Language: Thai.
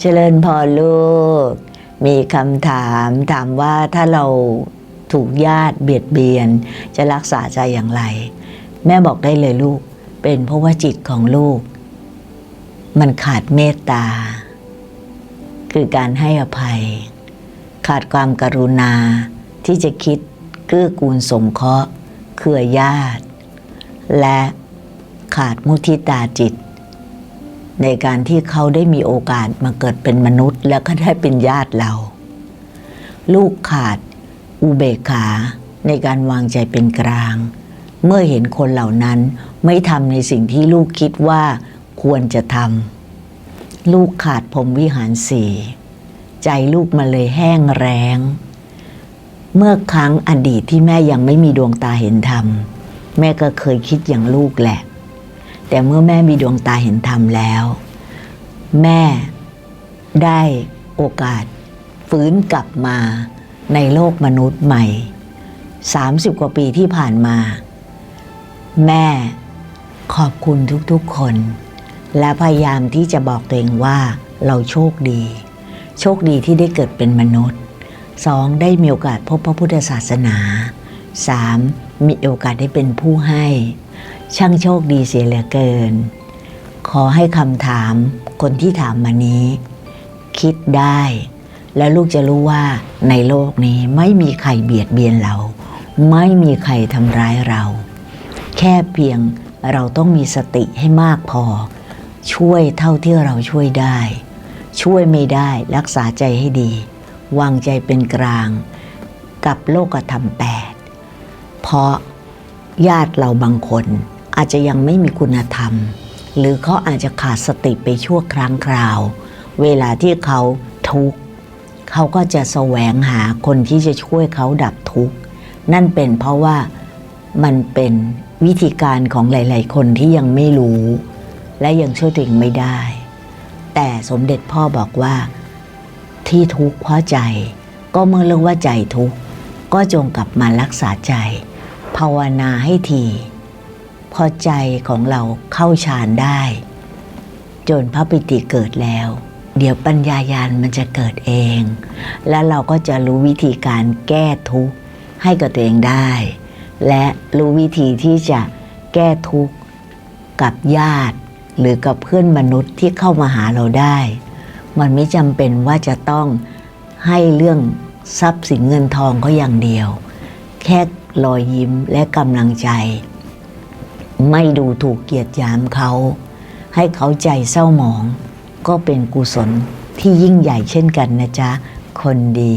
เจริญพรลูก มีคำถามถามว่าถ้าเราถูกญาติเบียดเบียน จะรักษาใจอย่างไร แม่บอกได้เลยลูก เป็นเพราะว่าจิตของลูก มันขาดเมตตา คือการให้อภัย ขาดความกรุณาที่จะคิดเกื้อกูลสงเคราะห์เครือญาติ และขาดมุทิตาจิต ในการที่เขาได้มีโอกาสมาเกิดเป็นมนุษย์ แล้วก็ได้เป็นญาติเรา ลูกขาดอุเบกขาในการวางใจเป็นกลาง เมื่อเห็นคนเหล่านั้นไม่ทำในสิ่งที่ลูกคิดว่าควรจะทำลูกขาดพรมวิหารสี่ใจลูกมาเลยแห้งแรงเมื่อครั้งอดีตที่แม่ยังไม่มีดวงตาเห็นธรรม แม่ก็เคยคิดอย่างลูกแหละ แต่เมื่อแม่มีดวงตาเห็นธรรมแล้ว แม่ได้โอกาสฟื้นกลับมาในโลกมนุษย์ใหม่ 30 กว่าปีที่ผ่านมา แม่ขอบคุณทุกๆคน และพยายามที่จะบอกตัวเองว่าเราโชคดี โชคดีที่ได้เกิดเป็นมนุษย์สองได้มีโอกาสพบพระพุทธศาสนาสามมีโอกาสได้เป็นผู้ให้ ช่างโชคดีเสียเหลือเกิน ขอให้คำถามคนที่ถามมานี้ คิดได้ แล้วลูกจะรู้ว่าในโลกนี้ไม่มีใครเบียดเบียนเรา ไม่มีใครทำร้ายเรา แค่เพียงเราต้องมีสติให้มากพอ ช่วยเท่าที่เราช่วยได้ ช่วยไม่ได้รักษาใจให้ดี วางใจเป็นกลาง กับโลกธรรมแปดเพราะ ญาติเราบางคน อาจจะยังไม่มีคุณธรรม หรือเขาอาจจะขาดสติไปชั่วครั้งคราว เวลาที่เขาทุกข์เขาก็จะแสวงหาคนที่จะช่วยเขาดับทุกข์นั่นเป็นเพราะว่ามันเป็นวิธีการของหลาย ๆ คนที่ยังไม่รู้ และยังช่วยตัวเองไม่ได้ แต่สมเด็จพ่อบอกว่า ที่ทุกข์เพราะใจ ก็เมื่อเรู้ว่าใจทุกข์ก็จงกลับมารักษาใจ ภาวนาให้ทีพอใจของเราเข้าฌานได้ จนพระปิติเกิดแล้ว เดี๋ยวปัญญายาณมันจะเกิดเอง แล้วเราก็จะรู้วิธีการแก้ทุกข์ให้กับตัวเองได้ และรู้วิธีที่จะแก้ทุกข์กับญาติ หรือกับเพื่อนมนุษย์ที่เข้ามาหาเราได้ มันไม่จำเป็นว่าจะต้องให้เรื่องทรัพย์สินเงินทองเขาอย่างเดียว แค่ รอยยิ้มและกำลังใจ ไม่ดูถูกเกียรติยามเขา ให้เขาใจเศร้าหมอง ก็เป็นกุศลที่ยิ่งใหญ่เช่นกันนะจ๊ะ คนดี